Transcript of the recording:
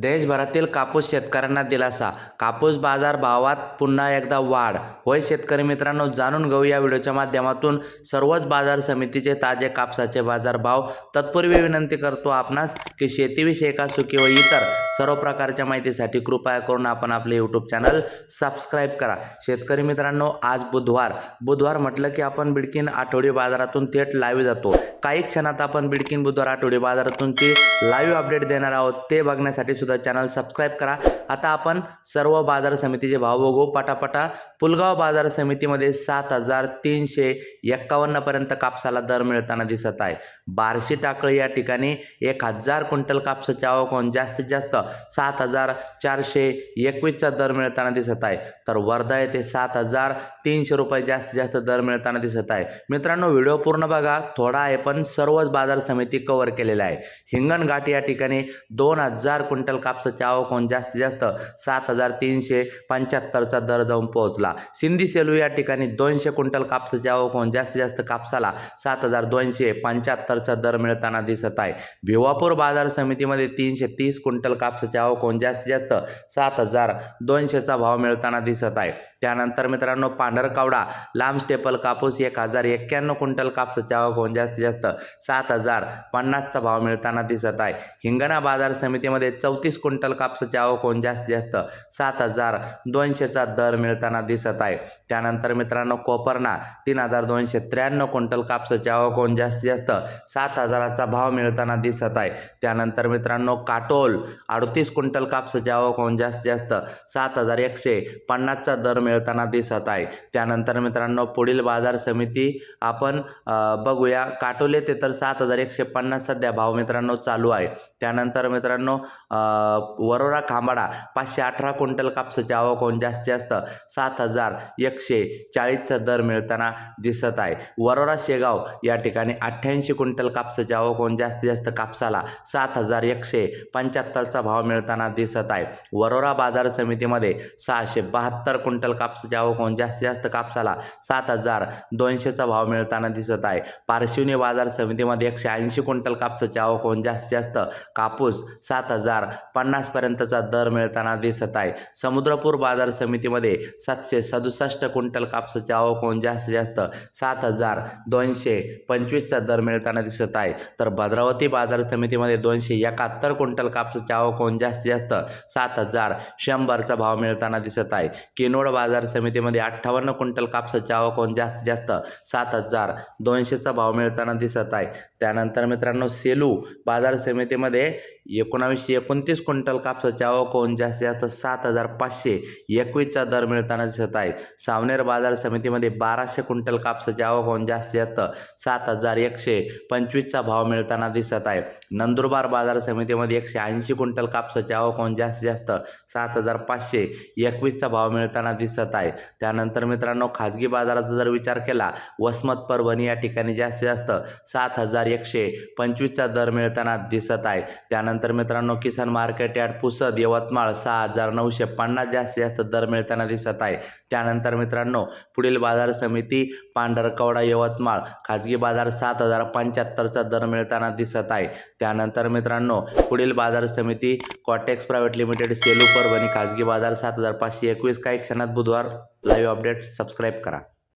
देशभरातील कापूस शेतकऱ्यांना दिलासा. कापूस बाजार भावात पुन्हा एकदा वाढ. होय शेतकरी मित्रांनो जाणून घेऊ या व्हिडिओच्या माध्यमातून. सर्वच बाजार समितीचे ताजे कापसाचे बाजार भाव तत्पूर्वी विनंती करतो आपणास की शेतीविषयक चुकी व इतर सर्व प्रकारच्या माहितीसाठी कृपया करून आपण आपले यूट्यूब चॅनल सबस्क्राईब करा. शेतकरी मित्रांनो आज बुधवार. बुधवार म्हटलं की आपण बिडकीन आठवडी बाजारातून थेट लाईव्ह जातो. काही क्षणात आपण बिडकीन बुधवार आठवडी बाजारातून ती लाईव्ह अपडेट देणार आहोत ते बघण्यासाठी सुद्धा चॅनल सबस्क्राईब करा. आता आपण सर्व बाजार समितीचे भाव बघू. पटापटा पुलगाव बाजार समितीमध्ये सात हजार तीनशे एक्कावन्नपर्यंत कापसाला दर मिळताना दिसत आहे. बार्शी टाकळी या ठिकाणी एक हजार क्विंटल कापसाची आवक होऊन जास्तीत जास्त सात हजार चारशे एकवीसचा दर मिळताना दिसत आहे. तर वर्धा येथे सात हजार तीनशे रुपये जास्तीत जास्त दर मिळताना दिसत आहे. मित्रांनो व्हिडिओ पूर्ण बघा. थोडा आहे पण सर्वच बाजार समिती कव्हर केलेल्या आहे हिंगणघाट या ठिकाणी दोन हजार क्विंटल कापसाची आवक होऊन जास्तीत जास्त सात हजार तीनशे पंच्याहत्तरचा दर जाऊन पोहोचला. सिंधी सेलू या ठिकाणी दोनशे क्विंटल कापसाचे आवक जास्तीत जास्त कापसाला सात हजार दोनशे पंच्याहत्तरचा दर मिळताना दिसत आहे. भिवापूर बाजार समितीमध्ये तीनशे तीस क्विंटल कापसाचे आवक जास्तीत जास्त सात हजार दोनशेचा भाव मिळताना दिसत आहे. त्यानंतर मित्रांनो पांढरकावडा लांब स्टेपल कापूस एक हजार एक्क्याण्णव क्विंटल कापसाचे आवकून जास्तीत जास्त सात हजार पन्नासचा भाव मिळताना दिसत आहे. हिंगणा बाजार समितीमध्ये चौतीस क्विंटल कापसाचे आवक होऊन जास्तीत जास्त सात हजार दोनशेचा दर मिळताना दिसत दिसत आहे. त्यानंतर मित्रांनो कोपरना तीन हजार दोनशे त्र्याण्णव क्विंटल कापसाची आवक होऊन जास्तीत जास्त सात हजाराचा भाव मिळताना दिसत आहे. त्यानंतर मित्रांनो काटोल अडतीस क्विंटल कापसाची आवक होऊन जास्तीत जास्त सात हजार एकशे पन्नासचा दर मिळताना दिसत आहे. त्यानंतर मित्रांनो पुढील बाजार समिती आपण बघूया. काटोले ते तर सात हजार एकशे पन्नास सध्या भाव मित्रांनो चालू आहे. त्यानंतर मित्रांनो वरोरा खांबाडा पाचशे अठरा क्विंटल कापसाची आवक होऊन जास्तीत जास्त सात हजार एकशे चाळीसचा दर मिळताना दिसत आहे. वरोरा शेगाव या ठिकाणी अठ्ठ्याऐंशी क्विंटल कापसाची आवक होऊन जास्तीत जास्त कापसाला सात हजार एकशे पंच्याहत्तरचा भाव मिळताना दिसत आहे. वरोरा बाजार समितीमध्ये सहाशे बहात्तर क्विंटल कापसाची आवक होऊन जास्तीत जास्त कापसाला सात हजार दोनशेचा भाव मिळताना दिसत आहे. पारशिवनी बाजार समितीमध्ये एकशे ऐंशी क्विंटल कापसाची आवक होऊन जास्तीत जास्त कापूस सात हजार पन्नासपर्यंतचा दर मिळताना दिसत आहे. समुद्रपूर बाजार समितीमध्ये सातशे सदुसष्ट क्विंटल कापसाची आवक होऊन जास्तीत जास्त सात हजार दोनशे पंचवीसचा दर मिळताना दिसत आहे. तर भद्रावती बाजार समितीमध्ये दोनशे एकाहत्तर क्विंटल कापसाची आवक होऊन जास्तीत जास्त सात हजार शंभरचा भाव मिळताना दिसत आहे. किनोड बाजार समितीमध्ये अठ्ठावन्न क्विंटल कापसाची आवक होऊन जास्तीत जास्त सात हजार दोनशेचा भाव मिळताना दिसत आहे. त्यानंतर मित्रांनो सेलू बाजार समितीमध्ये एकोणावीसशे एकोणतीस क्विंटल कापसाची आवक होऊन जास्तीत जास्त सात हजार पाचशे एकवीसचा दर मिळताना दिसत दिसत आहे सावनेर बाजार समितीमध्ये बाराशे क्विंटल कापसाची आवक होऊन जास्तीत जास्त सात हजार एकशे पंचवीसचा भाव मिळताना दिसत आहे. नंदुरबार बाजार समितीमध्ये एकशे ऐंशी क्विंटल कापसाची आवक होऊन जास्तीत जास्त सात हजार पाचशे एकवीसचा भाव मिळताना दिसत आहे. त्यानंतर मित्रांनो खाजगी बाजाराचा जर विचार केला वसमत परभणी या ठिकाणी जास्तीत जास्त सात हजार एकशे पंचवीसचा दर मिळताना दिसत आहे. त्यानंतर मित्रांनो किसान मार्केट यार्ड पुसद यवतमाळ सहा हजार नऊशे पन्नास जास्तीत जास्त दर मिळताना दिसत आहे. त्यानंतर मित्रांनो पुढील बाजार समिती पांढरकवडा यवतमाळ खाजगी बाजार सात हजार पंच्याहत्तरचा दर मिळताना दिसत आहे. त्यानंतर मित्रांनो पुढील बाजार समिती कॉटेक्स प्रायव्हेट लिमिटेड सेलू परभणी खाजगी बाजार सात हजार पाचशे एकवीस. काही क्षणात बुधवार लाईव्ह अपडेट सबस्क्राईब करा.